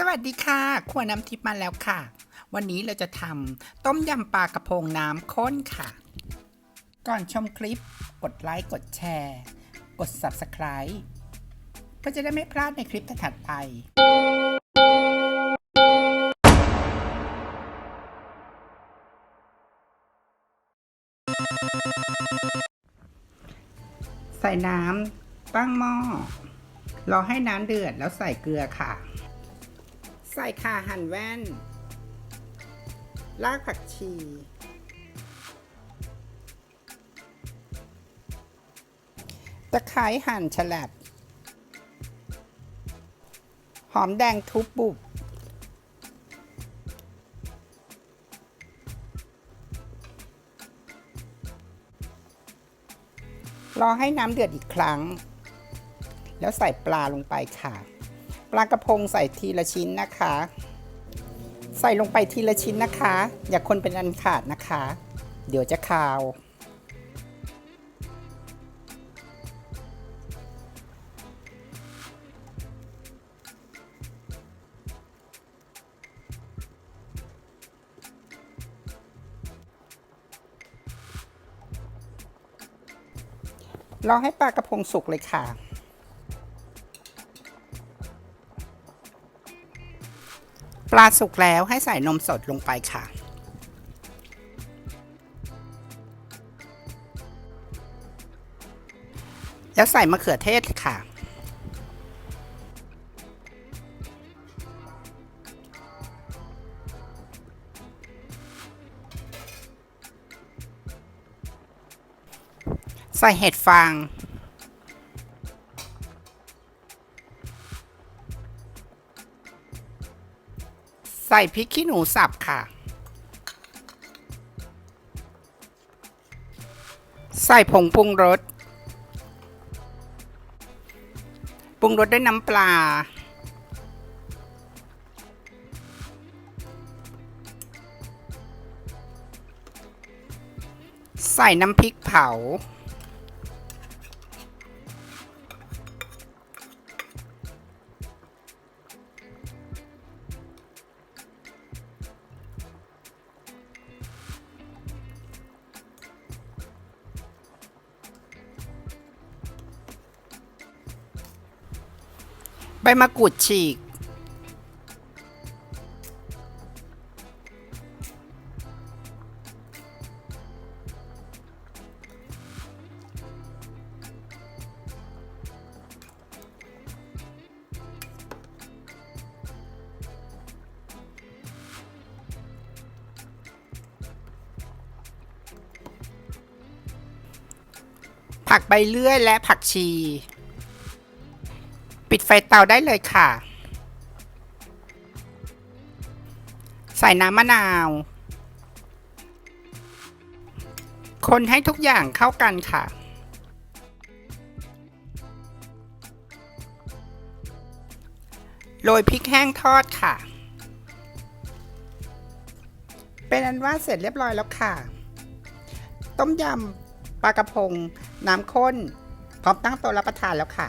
สวัสดีค่ะครัวน้ำทิพย์มาแล้วค่ะ วันนี้เราจะทำต้มยำปลากระพงน้ำข้นค่ะ ก่อนชมคลิป กดไลค์ กดแชร์ กด Subscribe เพื่อจะได้ไม่พลาดในคลิปถัดไป ใส่น้ำตั้งหม้อรอให้น้ำเดือดแล้วใส่เกลือค่ะ ใส่ข่าหั่นแว่น รากผักชี ตะไคร้หั่นฉลับ หอมแดงทุบบุบ รอให้น้ำเดือดอีกครั้ง แล้วใส่ปลาลงไปค่ะ ปลากระพงใส่ทีละชิ้นนะคะ ใส่ลงไปทีละชิ้นนะคะ อย่าคนเป็นอันขาดนะคะ เดี๋ยวจะคาว รอให้ปลากระพงสุกเลยค่ะ ปลาสุกแล้วให้ใส่นมสดลงไปค่ะ แล้วใส่มะเขือเทศค่ะ ใส่เห็ดฟาง ใส่พริกขี้หนูสับค่ะ ใส่ผงปรุงรส ปรุงรสด้วยน้ำปลา ใส่น้ำพริกเผา ใบมะกรูดฉีก ผักใบเลื่อยและผักชี ปิดไฟเตาได้เลยค่ะ ใส่น้ำมะนาว คนให้ทุกอย่างเข้ากันค่ะ โรยพริกแห้งทอดค่ะ เป็นอันว่าเสร็จเรียบร้อยแล้วค่ะ ต้มยำปลากระพง น้ำข้น พร้อมตั้งโต๊ะรับประทานแล้วค่ะ